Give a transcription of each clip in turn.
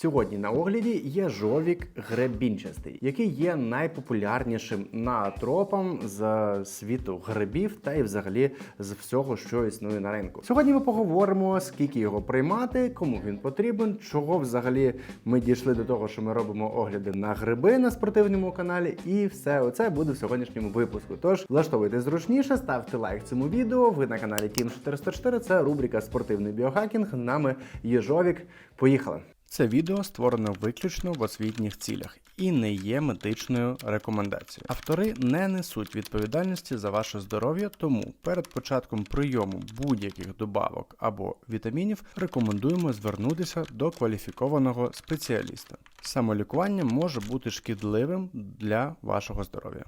Сьогодні на огляді є жовік гребінчастий, який є найпопулярнішим наотропом з світу грибів та й взагалі з всього, що існує на ринку. Сьогодні ми поговоримо, скільки його приймати, кому він потрібен, чого взагалі ми дійшли до того, що ми робимо огляди на гриби на спортивному каналі, і все оце буде в сьогоднішньому випуску. Тож влаштовуйте зручніше, ставте лайк цьому відео. Ви на каналі Team 404. Це рубрика Спортивний біохакінг. Нами є Жовік. Поїхали. Це відео створено виключно в освітніх цілях і не є медичною рекомендацією. Автори не несуть відповідальності за ваше здоров'я, тому перед початком прийому будь-яких добавок або вітамінів рекомендуємо звернутися до кваліфікованого спеціаліста. Самолікування може бути шкідливим для вашого здоров'я.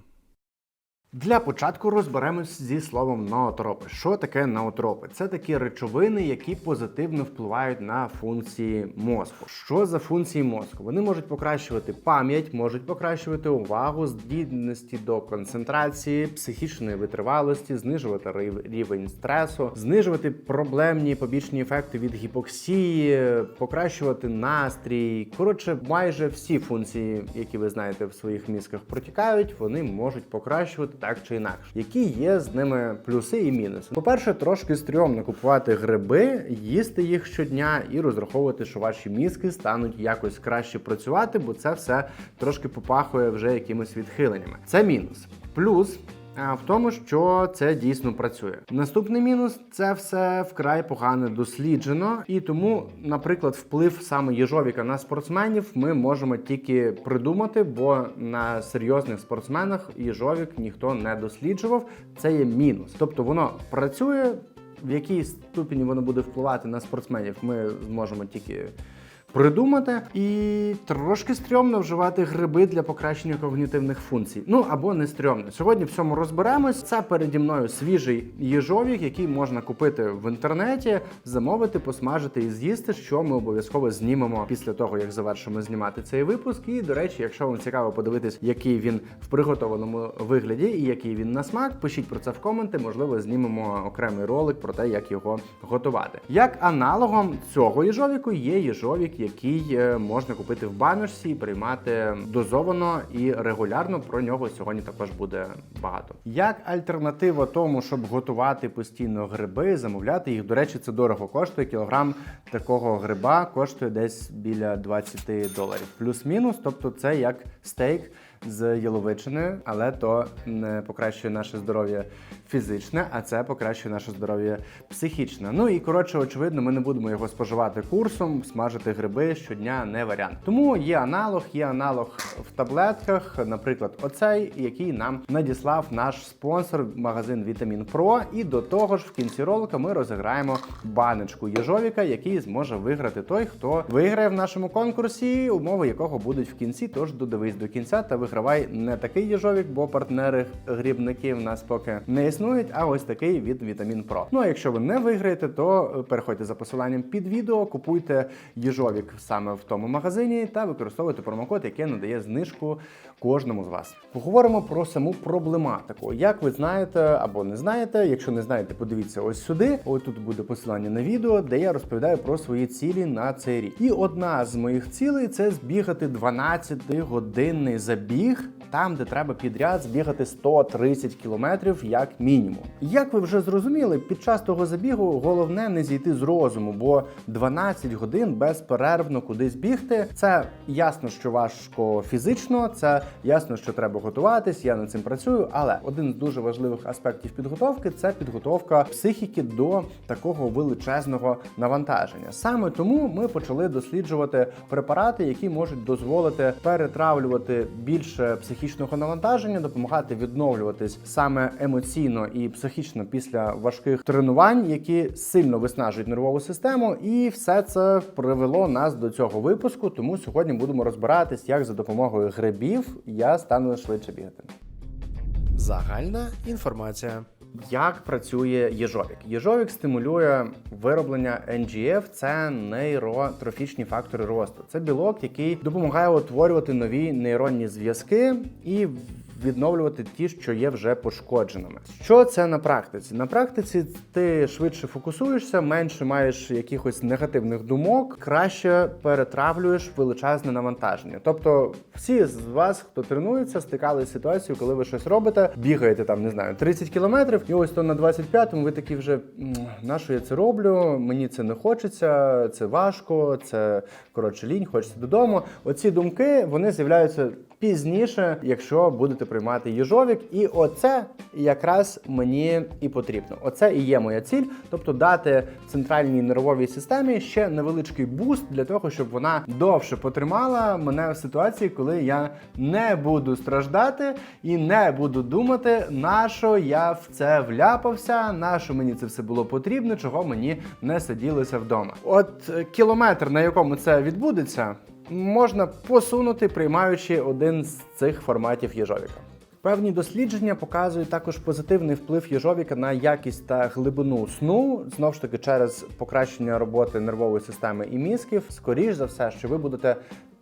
Для початку розберемось зі словом ноотропи. Що таке ноотропи? Це такі речовини, які позитивно впливають на функції мозку. Що за функції мозку? Вони можуть покращувати пам'ять, можуть покращувати увагу, здібності до концентрації, психічної витривалості, знижувати рівень стресу, знижувати проблемні побічні ефекти від гіпоксії, покращувати настрій. Коротше, майже всі функції, які ви знаєте в своїх мізках протікають, вони можуть покращувати так чи інакше. Які є з ними плюси і мінуси? По-перше, трошки стрьомно купувати гриби, їсти їх щодня і розраховувати, що ваші мізки стануть якось краще працювати, бо це все трошки попахує вже якимись відхиленнями. Це мінус. Плюс. В тому, що це дійсно працює. Наступний мінус це все вкрай погано досліджено, і тому, наприклад, вплив саме їжовіка на спортсменів ми можемо тільки придумати, бо на серйозних спортсменах їжовік ніхто не досліджував. Це є мінус. Тобто воно працює. В якій ступені воно буде впливати на спортсменів, ми зможемо тільки придумати. І трошки стрьомно вживати гриби для покращення когнітивних функцій. Ну або не стрьомно. Сьогодні в цьому розберемось. Це переді мною свіжий їжовік, який можна купити в інтернеті, замовити, посмажити і з'їсти, що ми обов'язково знімемо після того, як завершимо знімати цей випуск. І до речі, якщо вам цікаво подивитись, який він в приготованому вигляді і який він на смак, пишіть про це в коменти. Можливо, знімемо окремий ролик про те, як його готувати. Як аналогом цього їжовіку є їжовік, який е, можна купити в баночці і приймати дозовано і регулярно. Про нього сьогодні також буде багато. Як альтернатива тому, щоб готувати постійно гриби, замовляти їх. До речі, це дорого коштує. Кілограм такого гриба коштує десь біля 20 доларів. Плюс-мінус, тобто це як стейк з яловичини, але то не покращує наше здоров'я фізичне, а це покращує наше здоров'я психічне. Ну і коротше, очевидно, ми не будемо його споживати курсом, смажити гриби щодня не варіант. Тому є аналог, є аналог в таблетках, наприклад, оцей, який нам надіслав наш спонсор, магазин Вітамін Про. І до того ж, в кінці ролика ми розіграємо баночку Єжовіка, який зможе виграти той, хто виграє в нашому конкурсі, умови якого будуть в кінці. Тож додивись до кінця та вигравай не такий Єжовік, бо партнери грібники в нас поки не існують, а ось такий від Вітамін Про. Ну а якщо ви не виграєте, то е, переходьте за посиланням під відео, купуйте їжовік саме в тому магазині та використовуйте промокод, який надає знижку кожному з вас. Поговоримо про саму проблематику. Як ви знаєте або не знаєте, якщо не знаєте, подивіться ось сюди. Ось тут буде посилання на відео, де я розповідаю про свої цілі на цей рік. І одна з моїх цілей це збігати 12-годинний забіг їх там, де треба підряд збігати 130 кілометрів як мінімум. Як ви вже зрозуміли, під час того забігу головне не зійти з розуму, бо 12 годин безперервно кудись бігти. Це ясно, що важко фізично, це ясно, що треба готуватись. Я над цим працюю. Але один з дуже важливих аспектів підготовки це підготовка психіки до такого величезного навантаження. Саме тому ми почали досліджувати препарати, які можуть дозволити перетравлювати більше психічного навантаження, допомагати відновлюватись саме емоційно і психічно після важких тренувань, які сильно виснажують нервову систему. І все це привело нас до цього випуску. Тому сьогодні будемо розбиратись, як за допомогою грибів я стану швидше бігати. Загальна інформація. Як працює їжовік? Їжовік стимулює вироблення NGF, це нейротрофічні фактори росту. Це білок, який допомагає утворювати нові нейронні зв'язки і відновлювати ті, що є вже пошкодженими. Що це на практиці? На практиці ти швидше фокусуєшся, менше маєш якихось негативних думок, краще перетравлюєш величезне навантаження. Тобто, всі з вас, хто тренується, стикалися з ситуацією, коли ви щось робите, бігаєте там, не знаю, 30 кілометрів, і ось то на 25-му ви такі вже на що я це роблю? Мені це не хочеться, це важко, це коротше лінь, хочеться додому. Оці думки вони з'являються пізніше, якщо будете приймати їжовік. І оце якраз мені і потрібно. Оце і є моя ціль, тобто дати центральній нервовій системі ще невеличкий буст для того, щоб вона довше потримала мене в ситуації, коли я не буду страждати і не буду думати, на що я в це вляпався, на що мені це все було потрібно, чого мені не сиділося вдома. От е, кілометр, на якому це відбудеться, можна посунути, приймаючи один з цих форматів їжовіка. Певні дослідження показують також позитивний вплив їжовіка на якість та глибину сну, знову ж таки через покращення роботи нервової системи і мізків. Скоріш за все, що ви будете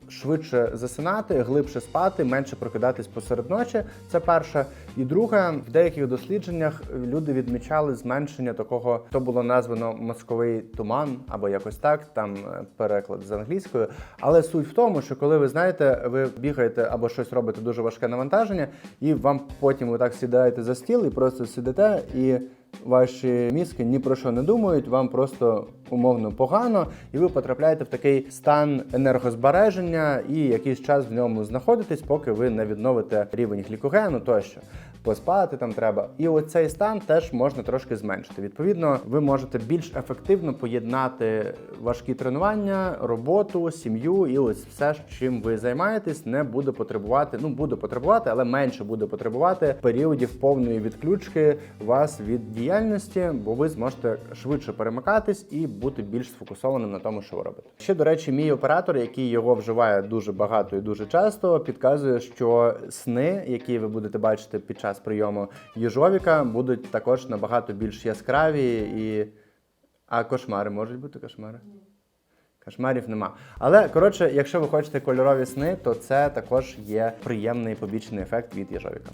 швидше засинати, глибше спати, менше прокидатись посеред ночі. Це перше. І друге, в деяких дослідженнях люди відмічали зменшення такого, то було названо мозковий туман або якось так, там е, переклад з англійської. Але суть в тому, що коли ви знаєте, ви бігаєте або щось робите дуже важке навантаження, і вам потім ви так сідаєте за стіл і просто сидите і. Ваші мізки ні про що не думають, вам просто умовно погано, і ви потрапляєте в такий стан енергозбереження і якийсь час в ньому знаходитесь, поки ви не відновите рівень глікогену тощо. Поспати там треба. І оцей стан теж можна трошки зменшити. Відповідно, ви можете більш ефективно поєднати важкі тренування, роботу, сім'ю, і ось все, чим ви займаєтесь, не буде потребувати. Ну буде потребувати, але менше буде потребувати періодів повної відключки вас від діяльності, бо ви зможете швидше перемикатись і бути більш сфокусованим на тому, що ви робите. Ще до речі, мій оператор, який його вживає дуже багато і дуже часто, підказує, що сни, які ви будете бачити під час прийому їжовіка, будуть також набагато більш яскраві і. А кошмари можуть бути кошмари? Кошмарів нема. Але коротше, якщо ви хочете кольорові сни, то це також є приємний побічний ефект від їжовіка.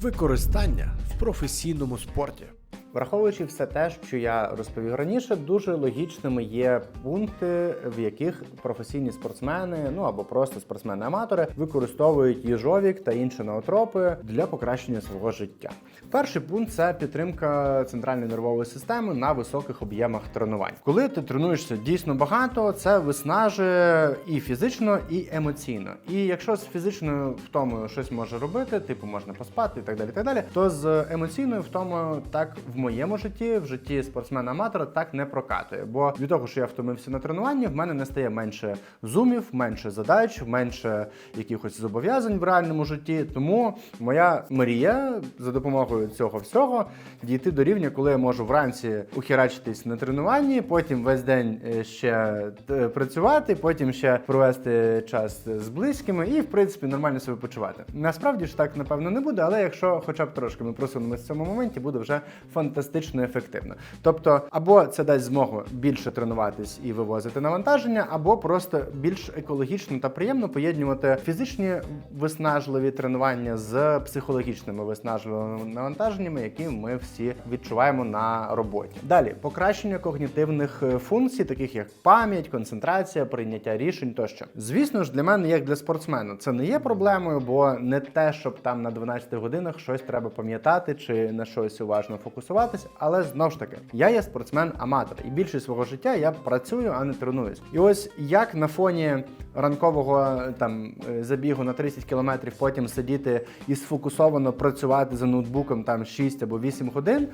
Використання в професійному спорті. Враховуючи все те, що я розповів раніше, дуже логічними є пункти, в яких професійні спортсмени, ну або просто спортсмени-аматори, використовують їжовік та інші ноотропи для покращення свого життя. Перший пункт це підтримка центральної нервової системи на високих об'ємах тренувань. Коли ти тренуєшся дійсно багато, це виснажує і фізично, і емоційно. І якщо з фізичною втомою щось може робити, типу можна поспати і так далі, так далі, то з емоційною втомою так в моєму житті, в житті спортсмена-аматора так не прокатує. Бо від того, що я втомився на тренуванні, в мене не стає менше зумів, менше задач, менше якихось зобов'язань в реальному житті. Тому моя мрія за допомогою цього всього дійти до рівня, коли я можу вранці ухерачитись на тренуванні, потім весь день е, ще е, працювати, потім ще провести час з близькими і, в принципі, нормально себе почувати. Насправді ж так напевно не буде, але якщо хоча б трошки ми просунемося в цьому моменті, буде вже фантастично ефективно. Тобто, або це дасть змогу більше тренуватись і вивозити навантаження, або просто більш екологічно та приємно поєднувати фізичні виснажливі тренування з психологічними виснажливими навантаженнями, які ми всі відчуваємо на роботі. Далі покращення когнітивних е, функцій, таких як пам'ять, концентрація, прийняття рішень тощо. Звісно ж, для мене, як для спортсмена, це не є проблемою, бо не те, щоб там на 12 годинах щось треба пам'ятати чи на щось уважно фокусуватись, але знову ж таки, я є спортсмен-аматор, і більшість свого життя я працюю, а не тренуюсь. І ось як на фоні ранкового там е, забігу на 30 кілометрів, потім сидіти і сфокусовано працювати за ноутбуком там 6 або 8 годин.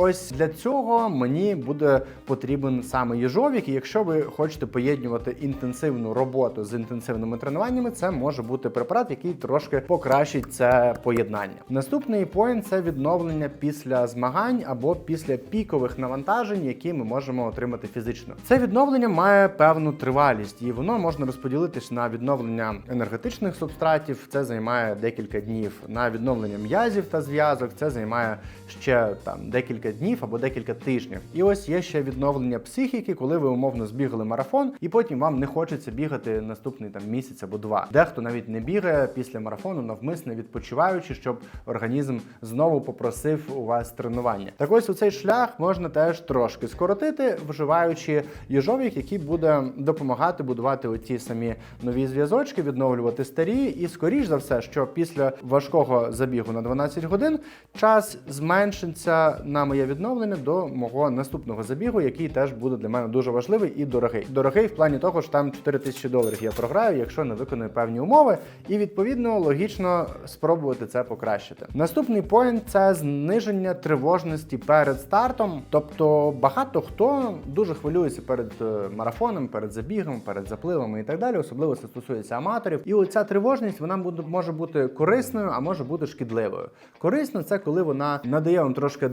Ось для цього мені буде потрібен саме їжовік. І якщо ви хочете поєднувати інтенсивну роботу з інтенсивними тренуваннями, це може бути препарат, який трошки покращить це поєднання. Наступний поінт це відновлення після змагань або після пікових навантажень, які ми можемо отримати фізично. Це відновлення має певну тривалість, і воно можна розподілитись на відновлення енергетичних субстратів. Це займає декілька днів. На відновлення м'язів та зв'язок це займає ще там декілька декілька днів або декілька тижнів. І ось є ще відновлення психіки, коли ви умовно збігали марафон, і потім вам не хочеться бігати наступний там місяць або два. Дехто навіть не бігає після марафону, навмисне відпочиваючи, щоб організм знову попросив у вас тренування. Так ось у цей шлях можна теж трошки скоротити, вживаючи їжовік, який буде допомагати будувати оті самі нові зв'язочки, відновлювати старі, і скоріш за все, що після важкого забігу на 12 годин час зменшиться на моє відновлення до мого наступного забігу, який теж буде для мене дуже важливий і дорогий. Дорогий в плані того, що там 4 тисячі доларів я програю, якщо не виконую певні умови, і відповідно логічно спробувати це покращити. Наступний поінт це зниження тривожності перед стартом. Тобто багато хто дуже хвилюється перед е, марафоном, перед забігом, перед запливами і так далі. Особливо це стосується аматорів. І оця тривожність вона може бути корисною, а може бути шкідливою. Корисно це коли вона надає вам трошки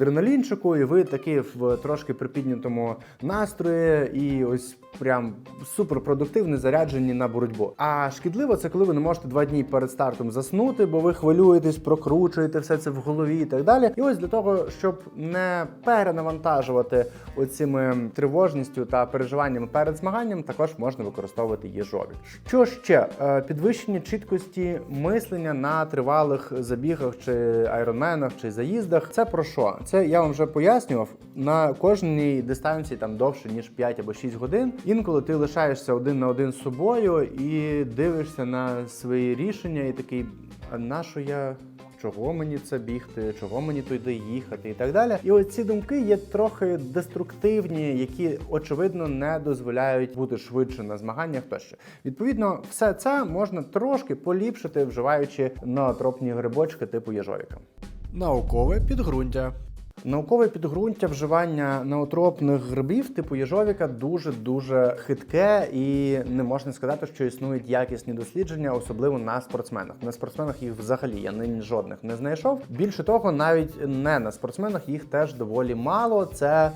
адреналінчику, і ви такі в трошки припіднятому настрої, і ось прям суперпродуктивні, заряджені на боротьбу. А шкідливо це коли ви не можете два дні перед стартом заснути, бо ви хвилюєтесь, прокручуєте все це в голові і так далі. І ось для того, щоб не перенавантажувати оціми тривожністю та переживаннями перед змаганням, також можна використовувати їжові. Що ще? Е, Підвищення чіткості мислення на тривалих забігах чи айронменах чи заїздах. Це про що? Це я вам вже пояснював. На кожній дистанції там довше ніж 5 або 6 годин. Інколи ти лишаєшся один на один з собою і дивишся на свої рішення, і такий, а на що я? Чого мені це бігти, чого мені туди їхати, і так далі. І оці думки є трохи деструктивні, які очевидно не дозволяють бути швидше на змаганнях. Тощо відповідно, все це можна трошки поліпшити, вживаючи ноотропні грибочки типу єжовіка. Наукове підґрунтя. Наукове підґрунтя вживання неотропних грибів типу їжовіка дуже дуже хитке, і не можна сказати, що існують якісні дослідження, особливо на спортсменах. На спортсменах їх взагалі я нині жодних не знайшов. Більше того, навіть не на спортсменах їх теж доволі мало. Це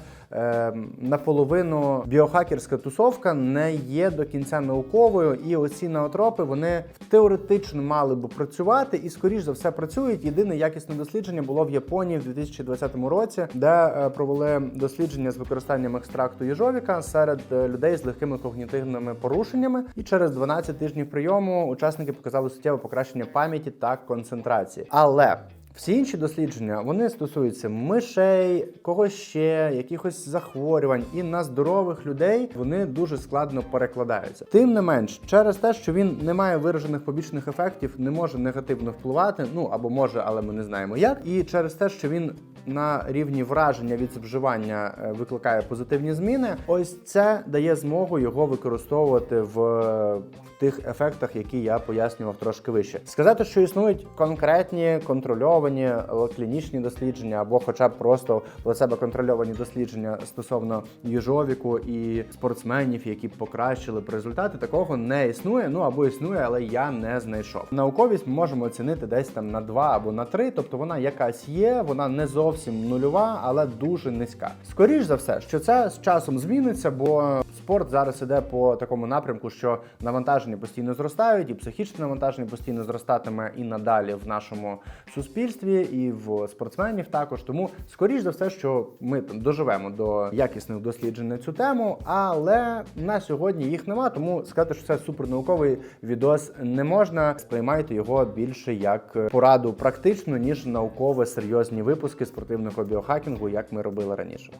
наполовину біохакерська тусовка не є до кінця науковою, і оці неотропи вони теоретично мали би працювати і скоріш за все працюють. Єдине якісне дослідження було в Японії в 2020 році, де е, провели дослідження з використанням екстракту їжовіка серед е, людей з легкими когнітивними порушеннями. І через 12 тижнів прийому учасники показали суттєве покращення пам'яті та концентрації. Але всі інші дослідження вони стосуються мишей, когось ще, якихось захворювань, і на здорових людей вони дуже складно перекладаються. Тим не менш, через те, що він не має виражених побічних ефектів, не може негативно впливати. Ну або може, але ми не знаємо як. І через те, що він на рівні враження від вживання е, викликає позитивні зміни, ось це дає змогу його використовувати в е, тих ефектах, які я пояснював трошки вище. Сказати, що існують конкретні контрольовані е, клінічні дослідження, або хоча б просто себе контрольовані дослідження стосовно їжовіку і спортсменів, які покращили б результати, такого не існує. Ну або існує, але я не знайшов. Науковість ми можемо оцінити десь там на 2 або на 3, тобто вона якась є, вона не зовсім нульова, але дуже низька. Скоріш за все, що це з часом зміниться, бо спорт зараз іде по такому напрямку, що навантаження постійно зростають, і психічне навантаження постійно зростатиме і надалі в нашому суспільстві, і в спортсменів також. Тому скоріш за все, що ми там доживемо до якісних досліджень на цю тему, але на сьогодні їх нема. Тому сказати, що це супернауковий відос не можна. Сприймайте його більше як пораду практичну, ніж науково серйозні випуски спортивного біохакінгу, як ми робили раніше.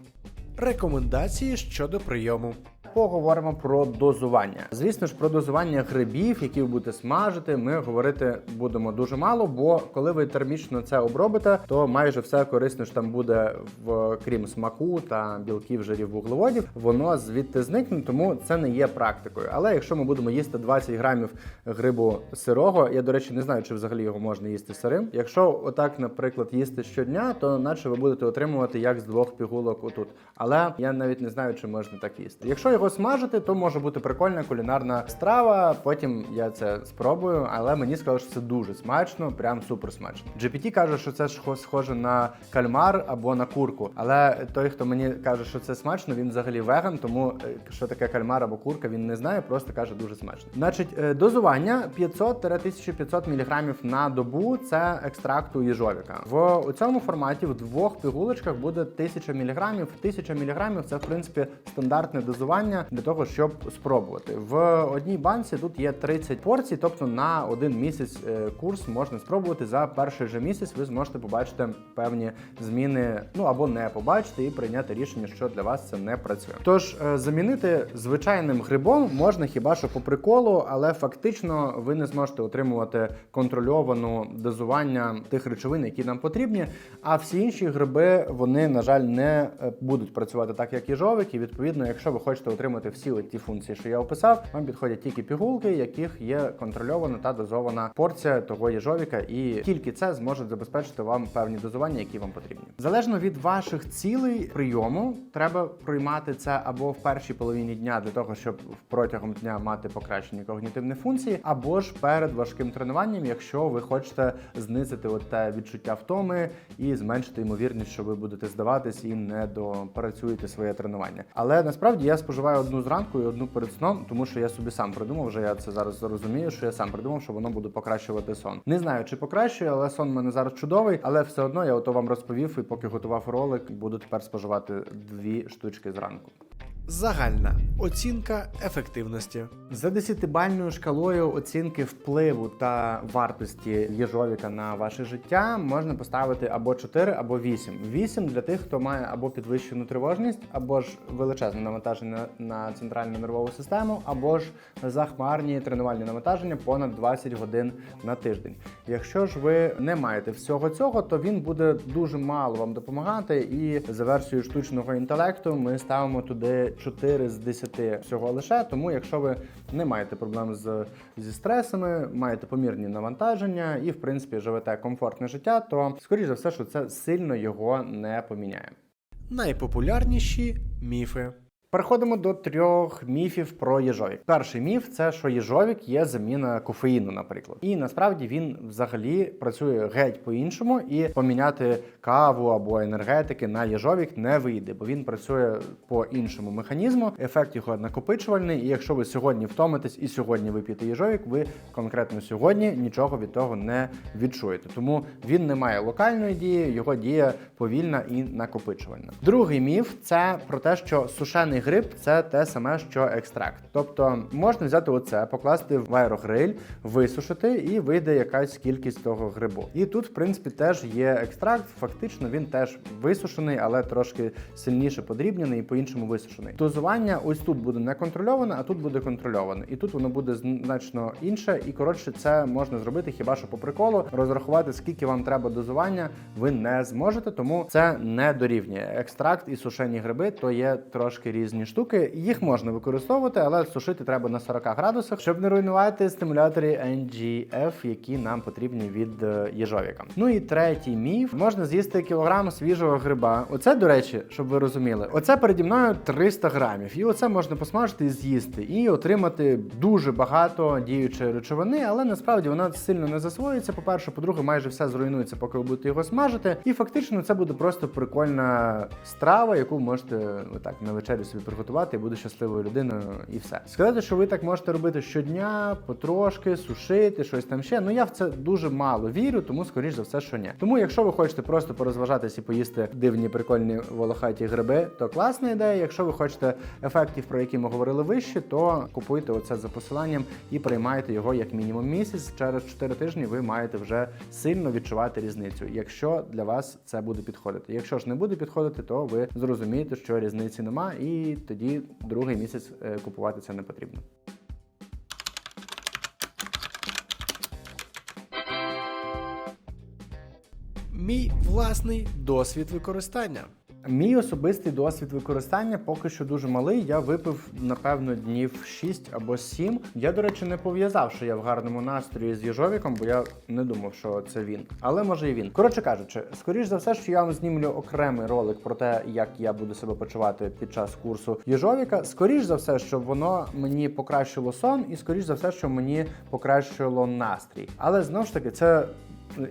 Рекомендації щодо прийому. Поговоримо про дозування. Звісно ж, про дозування грибів, які ви будете смажити, ми говорити будемо дуже мало, бо коли ви термічно це обробите, то майже все корисне що там буде в крім смаку та білків, жирів, вуглеводів, воно звідти зникне, тому це не є практикою. Але якщо ми будемо їсти 20 грамів грибу сирого, я до речі не знаю, чи взагалі його можна їсти сирим. Якщо отак, наприклад, їсти щодня, то наче ви будете отримувати як з двох пігулок отут. Але я навіть не знаю, чи можна так їсти. Якщо його смажити, то може бути прикольна кулінарна страва. Потім я це спробую, але мені сказали, що це дуже смачно, прям супер смачно. GPT каже, що це схоже на кальмар або на курку. Але той, хто мені каже, що це смачно, він взагалі веган, тому е, що таке кальмар або курка, він не знає, просто каже дуже смачно. Значить, е, дозування 500-1500 мг на добу це екстракту їжовіка. В у цьому форматі в двох пігулочках буде 1000 мг. 1000 мг це в принципі стандартне дозування для того, щоб спробувати. В одній банці тут є 30 порцій, тобто на один місяць е, курс можна спробувати за перший же місяць. Ви зможете побачити певні зміни, ну або не побачити і прийняти рішення, що для вас це не працює. Тож е, замінити звичайним грибом можна хіба що по приколу, але фактично ви не зможете отримувати контрольовану дозування тих речовин, які нам потрібні. А всі інші гриби вони, на жаль, не е, будуть працювати так, як їжовик. І відповідно, якщо ви хочете отримати всі ті функції, що я описав, вам підходять тільки пігулки, яких є контрольована та дозована порція того їжовіка, і тільки це зможе забезпечити вам певні дозування, які вам потрібні. Залежно від ваших цілей прийому, треба приймати це або в першій половині дня для того, щоб протягом дня мати покращені когнітивні функції, або ж перед важким тренуванням, якщо ви хочете знизити от те відчуття втоми і зменшити ймовірність, що ви будете здаватись і не допрацюєте своє тренування. Але насправді я споживаю одну зранку і одну перед сном, тому що я собі сам придумав. Вже я це зараз розумію, що я сам придумав, що воно буде покращувати сон. Не знаю, чи покращує, але сон в мене зараз чудовий. Але все одно я ото вам розповів, і поки готував ролик, буду тепер споживати дві штучки зранку. Загальна оцінка ефективності. За десятибальною шкалою оцінки впливу та вартості їжовіка на ваше життя можна поставити або 4, або 8. 8 для тих, хто має або підвищену тривожність, або ж величезне навантаження на центральну нервову систему, або ж захмарні тренувальні навантаження понад 20 годин на тиждень. Якщо ж ви не маєте всього цього, то він буде дуже мало вам допомагати. І за версією штучного інтелекту ми ставимо туди 4 з 10 всього лише. Тому, якщо ви не маєте проблем з, зі стресами, маєте помірні навантаження і, в принципі, живете комфортне життя, то скоріш за все, що це сильно його не поміняє. Найпопулярніші міфи. Переходимо до трьох міфів про їжовік. Перший міф це що їжовік є заміна кофеїну, наприклад. І насправді він взагалі працює геть по-іншому, і поміняти каву або енергетики на їжовік не вийде, бо він працює по іншому механізму. Ефект його накопичувальний. І якщо ви сьогодні втомитесь і сьогодні вип'єте їжовік, ви конкретно сьогодні нічого від того не відчуєте. Тому він не має локальної дії, його дія повільна і накопичувальна. Другий міф це про те, що сушений гриб це те саме, що екстракт. Тобто можна взяти оце, покласти в аерогриль, висушити, і вийде якась кількість того грибу. І тут, в принципі, теж є екстракт. Фактично він теж висушений, але трошки сильніше подрібнений і по-іншому висушений. Дозування ось тут буде не контрольоване, а тут буде контрольоване. І тут воно буде значно інше. І коротше, це можна зробити хіба що по приколу. Розрахувати, скільки вам треба дозування, ви не зможете, тому це не дорівнює. Екстракт і сушені гриби то є трошки різні штуки. Їх можна використовувати, але сушити треба на 40 градусах, щоб не руйнувати стимулятори NGF, які нам потрібні від е, їжовіка. Ну і третій міф: можна з'їсти кілограм свіжого гриба. Оце, до речі, щоб ви розуміли, оце переді мною 300 грамів. І оце можна посмажити і з'їсти, і отримати дуже багато діючої речовини, але насправді вона сильно не засвоюється. По-перше, по-друге, майже все зруйнується, поки ви будете його смажити. І фактично це буде просто прикольна страва, яку можете отак на вечерю собі приготувати і буде щасливою людиною, і все. Сказати, що ви так можете робити щодня, потрошки, сушити, щось там ще. Ну я в це дуже мало вірю, тому скоріш за все, що ні. Тому, якщо ви хочете просто порозважатись і поїсти дивні прикольні волохаті гриби, то класна ідея. Якщо ви хочете ефектів, про які ми говорили вище, то купуйте оце за посиланням і приймайте його як мінімум місяць. Через 4 тижні ви маєте вже сильно відчувати різницю, якщо для вас це буде підходити. Якщо ж не буде підходити, то ви зрозумієте, що різниці нема, і тоді другий місяць е, купувати це не потрібно. Мій власний досвід використання. Мій особистий досвід використання поки що дуже малий. Я випив напевно днів 6 або 7. Я, до речі, не пов'язав, що я в гарному настрої з Єжовіком, бо я не думав, що це він. Але може і він. Коротше кажучи, скоріш за все, що я вам знімлю окремий ролик про те, як я буду себе почувати під час курсу Єжовіка. Скоріш за все, що воно мені покращило сон, і скоріш за все, що мені покращило настрій. Але знову ж таки, це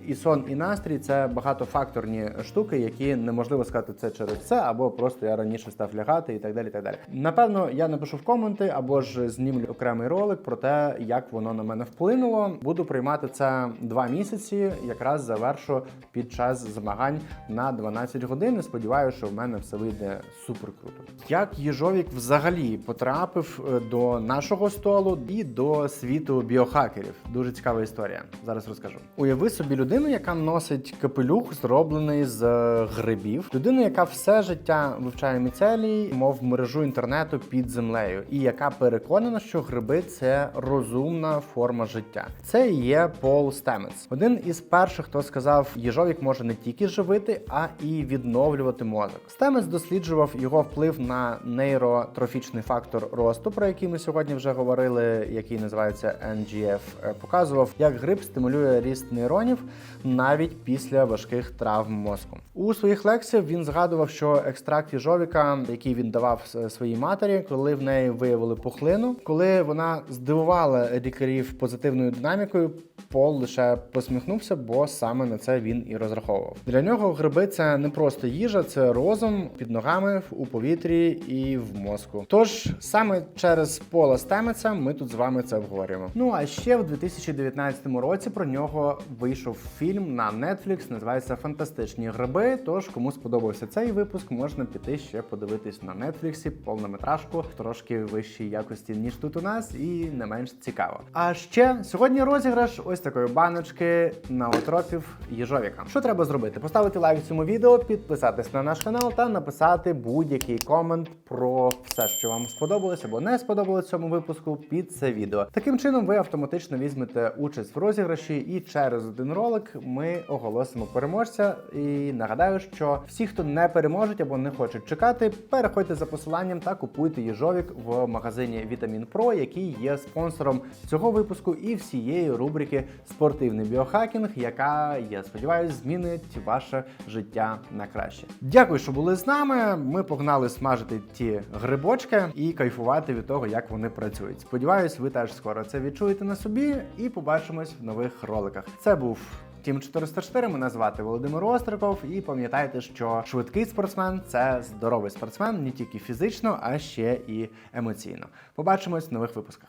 і сон, і настрій це багатофакторні штуки, які неможливо сказати це через це, або просто я раніше став лягати і так далі. і так далі. Напевно, я напишу в коменти або ж знімлю окремий ролик про те, як воно на мене вплинуло. Буду приймати це два місяці. Якраз завершу під час змагань на 12 годин. Сподіваюся, що в мене все вийде супер круто. Як Єжовік взагалі потрапив е, до нашого столу і до світу біохакерів? Дуже цікава історія. Зараз розкажу. Уяви собі людину, яка носить капелюх, зроблений з е, грибів. Людину, яка все життя вивчає міцелії, мов мережу інтернету під землею, і яка переконана, що гриби це розумна форма життя. Це є Пол Стемец, один із перших, хто сказав, їжовік може не тільки живити, а і відновлювати мозок. Стемец досліджував його вплив на нейротрофічний фактор росту, про який ми сьогодні вже говорили, який називається NGF. Е, Показував, як гриб стимулює ріст нейронів навіть після важких травм мозку. У своїх лекціях він згадував, що екстракт їжовіка, який він давав своїй матері, коли в неї виявили пухлину, коли вона здивувала лікарів позитивною динамікою, Пол лише посміхнувся, бо саме на це він і розраховував. Для нього гриби це не просто їжа, це розум під ногами у повітрі і в мозку. Тож саме через Пола Стемеца ми тут з вами це обговорюємо. Ну а ще в 2019 році про нього вийшов фільм на Netflix, називається Фантастичні гриби. Тож, кому сподобався цей випуск, можна піти ще подивитись на Netflix повнометражку трошки вищій якості ніж тут у нас, і не менш цікаво. А ще сьогодні розіграш ось такої баночки наотропів їжовіка. Що треба зробити? Поставити лайк цьому відео, підписатись на наш канал та написати будь-який комент про все, що вам сподобалось або не сподобалось в цьому випуску під це відео. Таким чином, ви автоматично візьмете участь в розіграші, і через один ролик ми оголосимо переможця. І нагадаю, що всі, хто не переможуть або не хочуть чекати, переходьте за посиланням та купуйте їжовік в магазині Vitamin Pro, який є спонсором цього випуску і всієї рубрики Спортивний біохакінг, яка, я сподіваюся, змінить ваше життя на краще. Дякую, що були з нами. Ми погнали смажити ті грибочки і кайфувати від того, як вони працюють. Сподіваюсь, ви теж скоро це відчуєте на собі і побачимось в нових роликах. Це був. Тім 404, мене звати Володимир Остриков, і пам'ятайте, що швидкий спортсмен це здоровий спортсмен не тільки фізично, а ще і емоційно. Побачимось в нових випусках.